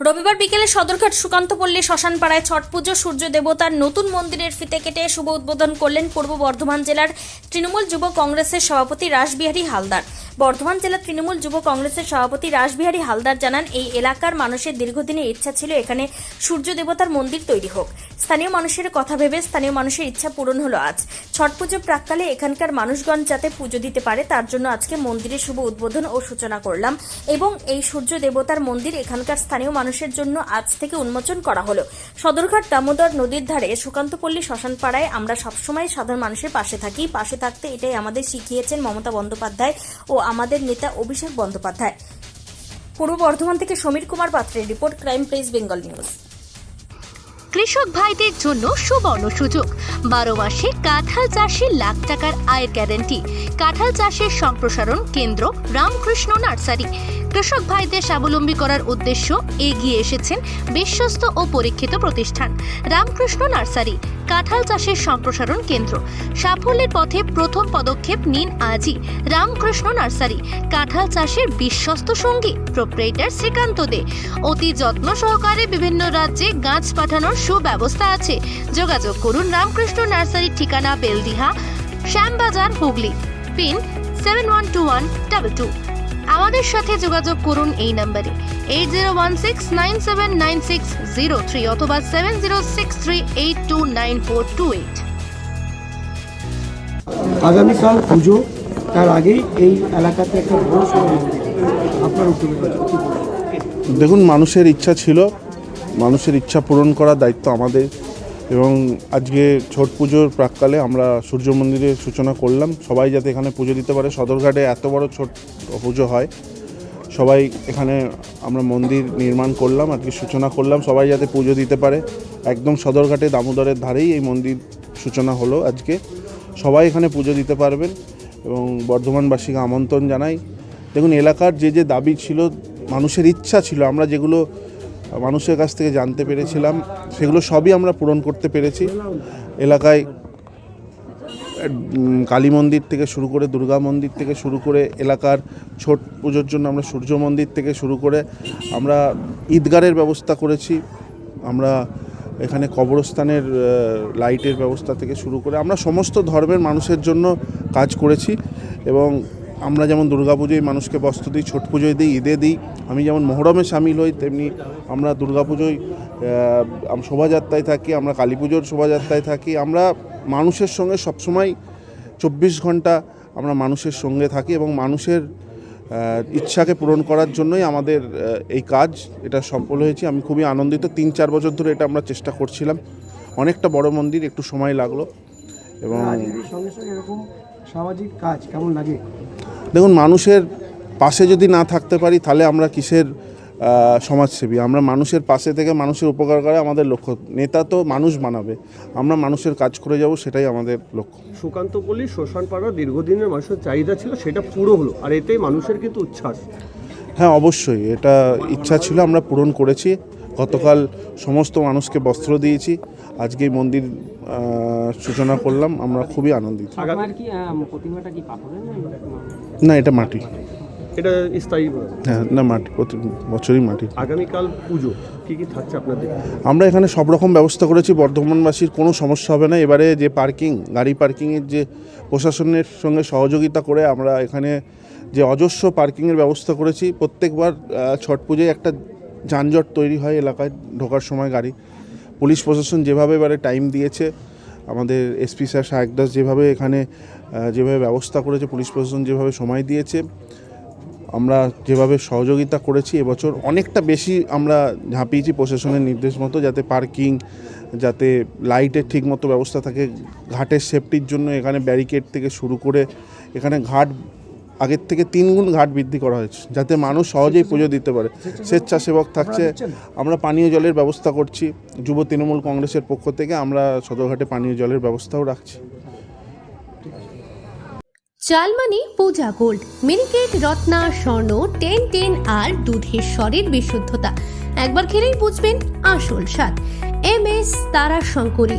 রবিবার বিকেলে সদরঘাট সুকান্ত পল্লী শ্মশানপাড়ায় ছট পুজো, সূর্য দেবতার নতুন মন্দিরের ফিতে কেটে শুভ উদ্বোধন করলেন পূর্ব বর্ধমান জেলার তৃণমূল যুব কংগ্রেসের সভাপতি রাসবিহারী হালদার। বর্ধমান জেলা তৃণমূল যুব কংগ্রেসের সভাপতি রাসবিহারী হালদার জানান, এই এলাকার মানুষের দীর্ঘদিনের ইচ্ছা ছিল এখানে সূর্য দেবতার মন্দির তৈরি হোক। স্থানীয় মানুষের কথা ভেবে স্থানীয় মানুষের ইচ্ছা পূরণ হলো আজ। ছট পুজো প্রাককালে এখানকার মানুষগণ যাতে পুজো দিতে পারে, তার জন্য আজকে মন্দিরের শুভ উদ্বোধন ও সূচনা করলাম এবং এই সূর্য দেবতার মন্দির এখানকার স্থানীয় মানুষের জন্য আজ থেকে উন্মোচন করা হলো। সদরঘাট দামোদর নদীর ধারে সুকান্তপল্লী শ্মশানপাড়ায় আমরা সবসময় সাধারণ মানুষের পাশে থাকি। পাশে থাকতে এটাই আমাদের শিখিয়েছেন মমতা বন্দ্যোপাধ্যায় ও আমাদের নেতা অভিষেক বন্দ্যোপাধ্যায়। পূর্ব বর্ধমান থেকে সমীর কুমার পাত্রের report crime press Bengal news. কৃষক ভাইদের জন্য সুবর্ণ সুযোগ। বারো মাসে কাঁঠাল চাষে লাখ টাকার আয়ের গ্যারেন্টি। কাঁঠাল চাষের সম্প্রসারণ কেন্দ্র রামকৃষ্ণ নার্সারি। কৃষক ভাইদের স্বাবলম্বী করার উদ্দেশ্য এগিয়ে এসেছেন বিশ্বস্ত ও পরীক্ষিত প্রতিষ্ঠান রামকৃষ্ণ নার্সারি, কাঁঠাল চাষের সম্প্রসারণ কেন্দ্র। সাফল্যের পথে প্রথম পদক্ষেপ নিন আজই রামকৃষ্ণ নার্সারি, কাঁঠাল চাষের বিশ্বস্ত সঙ্গী প্রোপ্রেটার শ্রীকান্ত দে। অতি যত্ন সহকারে বিভিন্ন রাজ্যে গাছ পাঠানোর সুব্যবস্থা আছে। যোগাযোগ করুন রামকৃষ্ণ নার্সারির ঠিকানা Beldiha Shyambazar Hooghly. Pin seven one two one double two. আমাদের সাথে যোগাযোগ করুন এই নম্বরে। Eight zero one six nine seven nine six zero three অথবা seven zero six three eight two nine four two eight. আগামীকাল পুজো তার আগেই এই এলাকাতে একটা বড় মন্দির আপনার উদ্যোগে? দেখুন মানুষের ইচ্ছা ছিল মানুষের ইচ্ছা পূরণ করার দায়িত্ব আমাদের। এবং আজকে ছট পুজোর প্রাককালে আমরা সূর্য মন্দিরের সূচনা করলাম। সবাই যাতে এখানে পুজো দিতে পারে। সদরঘাটে এত বড় ছট পুজো হয়। সবাই এখানে আমরা মন্দির নির্মাণ করলাম, আজকে সূচনা করলাম। সবাই যাতে পুজো দিতে পারে। একদম সদরঘাটে দামোদরের ধারেই এই মন্দির সূচনা হলো আজকে। সবাই এখানে পুজো দিতে পারবেন এবং বর্ধমানবাসীকে আমন্ত্রণ জানাই। দেখুন, এলাকার যে যে দাবি ছিল, মানুষের ইচ্ছা ছিল। আমরা যেগুলো মানুষের কাছ থেকে জানতে পেরেছিলাম, সেগুলো সবই আমরা পূরণ করতে পেরেছি। এলাকায় কালী মন্দির থেকে শুরু করে দুর্গা মন্দির থেকে শুরু করে এলাকার ছট পুজোর জন্য আমরা সূর্য মন্দির থেকে শুরু করে আমরা ঈদগারের ব্যবস্থা করেছি। আমরা এখানে কবরস্থানের লাইটের ব্যবস্থা থেকে শুরু করে আমরা সমস্ত ধর্মের মানুষের জন্য কাজ করেছি এবং আমরা যেমন দুর্গা পুজোয় মানুষকে বস্ত্র দিই, ছট পুজোয় দিই, ঈদে দিই, আমি যেমন মহরমে সামিল হই, তেমনি আমরা দুর্গা পুজোয় শোভাযাত্রায় থাকি, আমরা কালী পুজোর শোভাযাত্রায় থাকি, আমরা মানুষের সঙ্গে সবসময় চব্বিশ ঘণ্টা আমরা মানুষের সঙ্গে থাকি এবং মানুষের ইচ্ছাকে পূরণ করার জন্যই আমাদের এই কাজ, এটা সফল হয়েছে। আমি খুবই আনন্দিত, তিন চার বছর ধরে এটা আমরা চেষ্টা করছিলাম। অনেকটা বড় মন্দির, একটু সময় লাগল এবং এরকম সামাজিক কাজ কেমন লাগে? দেখুন মানুষের পাশে যদি না থাকতে পারি তাহলে আমরা কিসের সমাজসেবী? আমরা মানুষের পাশে থেকে মানুষের উপকার করা আমাদের লক্ষ্য। নেতা তো মানুষ বানাবে। আমরা মানুষের কাজ করে যাব সেটাই আমাদের লক্ষ্য। সুকান্তপল্লী শ্মশানপাড়া দীর্ঘদিনের মানুষের চাহিদা ছিল সেটা পুরো হলো। আর এতেই মানুষের কিন্তু উচ্ছ্বাস। হ্যাঁ অবশ্যই। এটা ইচ্ছা ছিল আমরা পূরণ করেছি। গতকাল সমস্ত মানুষকে বস্ত্র দিয়েছি। আজকে মন্দির সূচনা করলাম। আমরা খুবই আনন্দিত। আপনার কি আহ, প্রতিমাটা কি পাথরের না না এটা মাটি। এটা স্থায়ী হ্যাঁ না মাটি প্রতি বছরই মাটি। আগামীকাল পুজো কি কি থাকছে আপনাদের? আমরা এখানে সব রকম ব্যবস্থা করেছি বর্ধমানবাসীর কোনো সমস্যা হবে না। এবারে যে পার্কিং গাড়ি পার্কিংয়ের যে প্রশাসনের সঙ্গে সহযোগিতা করে আমরা এখানে যে অজস্র পার্কিংয়ের ব্যবস্থা করেছি প্রত্যেকবার ছট পুজোয় একটা যানজট তৈরি হয় এলাকায় ঢোকার সময় গাড়ি। পুলিশ প্রশাসন যেভাবে এবারে টাইম দিয়েছে, আমাদের এসপি স্যার শাহেক দাস যেভাবে এখানে যেভাবে ব্যবস্থা করেছে, পুলিশ প্রশাসন যেভাবে সময় দিয়েছে, আমরা যেভাবে সহযোগিতা করেছি এবছর অনেকটা বেশি আমরা ঝাঁপিয়েছি প্রশাসনের নির্দেশ মতো যাতে পার্কিং যাতে লাইটের ঠিক মতো ব্যবস্থা থাকে, ঘাটের সেফটির জন্য এখানে ব্যারিকেড থেকে শুরু করে, এখানে ঘাট আগের থেকে তিনগুণ ঘাট বৃদ্ধি করা হয়েছে, যাতে মানুষ সহজেই পুজো দিতে পারে। স্বেচ্ছাসেবক থাকছে, আমরা পানীয় জলের ব্যবস্থা করছি। যুব তৃণমূল কংগ্রেসের পক্ষ থেকে আমরা সদরঘাটে পানীয় জলের ব্যবস্থাও রাখছি। চালমানি, Puja Gold, Miniket, Ratna, Swarna, ten ten আর দুধের স্বরের বিশুদ্ধতা। একবার খেলেই বুঝবেন আসল স্বাদ। এম এস তারা শঙ্করী